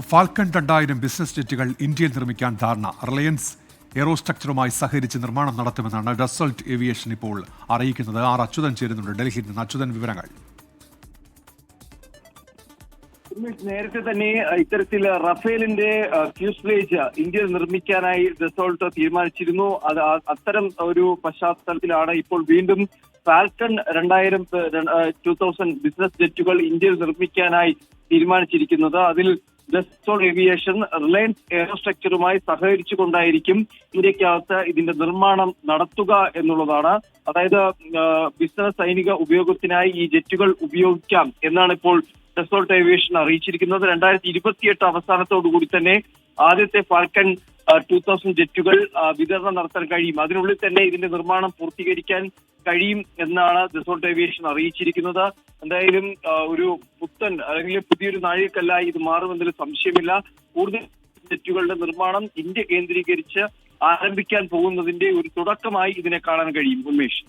Falcon രണ്ടായിരം business ജെറ്റുകൾ ഇന്ത്യയിൽ നിർമ്മിക്കാൻ ധാരണ. റിലയൻസ് എയറോസ്ട്രക്ചറുമായി സഹകരിച്ച് നിർമ്മാണം നടത്തുമെന്നാണ് ഡസൾട്ട് ഏവിയേഷൻ ഇപ്പോൾ അറിയിക്കുന്നത്. ആർ അച്യുതൻ ചേരുന്നുണ്ട് ഡൽഹിയിൽ നിന്ന്. അച്യുതൻ വിവരങ്ങൾ. നേരത്തെ തന്നെ ഇത്തരത്തിൽ റഫേലിന്റെ ഫ്യൂസ്ലേജ് ഇന്ത്യയിൽ നിർമ്മിക്കാനായി ഡെസോൾട്ട് തീരുമാനിച്ചിരുന്നു. അത് അത്തരം ഒരു പശ്ചാത്തലത്തിലാണ് ഇപ്പോൾ വീണ്ടും ഫാൽക്കൺ രണ്ടായിരം ടൂ തൗസൻഡ് ബിസിനസ് ജെറ്റുകൾ ഇന്ത്യയിൽ നിർമ്മിക്കാനായി തീരുമാനിച്ചിരിക്കുന്നത്. അതിൽ ഡെസ്റ്റോൾ ഏവിയേഷൻ റിലയൻസ് എയറോസ്ട്രക്ചറുമായി സഹകരിച്ചുകൊണ്ടായിരിക്കും ഇന്ത്യക്കകത്ത് ഇതിന്റെ നിർമ്മാണം നടത്തുക എന്നുള്ളതാണ്. അതായത് ബിസിനസ് സൈനിക ഉപയോഗത്തിനായി ഈ ജെറ്റുകൾ ഉപയോഗിക്കാം എന്നാണ് ഇപ്പോൾ ഡെസോൾട്ട് ഏവിയേഷൻ അറിയിച്ചിരിക്കുന്നത്. രണ്ടായിരത്തി ഇരുപത്തിയെട്ട് അവസാനത്തോടു കൂടി തന്നെ ആദ്യത്തെ ഫാൽക്കൺ ടൂ തൗസൻഡ് ജെറ്റുകൾ വിതരണം നടത്താൻ കഴിയും. അതിനുള്ളിൽ തന്നെ ഇതിന്റെ നിർമ്മാണം പൂർത്തീകരിക്കാൻ കഴിയും എന്നാണ് ഡെസോൾട്ട് ഏവിയേഷൻ അറിയിച്ചിരിക്കുന്നത്. എന്തായാലും ഒരു പുത്തൻ അല്ലെങ്കിൽ പുതിയൊരു നാഴികക്കല്ലായി ഇത് മാറുമെന്നതിൽ സംശയമില്ല. കൂടുതൽ ജെറ്റുകളുടെ നിർമ്മാണം ഇന്ത്യ കേന്ദ്രീകരിച്ച് ആരംഭിക്കാൻ പോകുന്നതിന്റെ ഒരു തുടക്കമായി ഇതിനെ കാണാൻ കഴിയും. ഉന്മേഷ്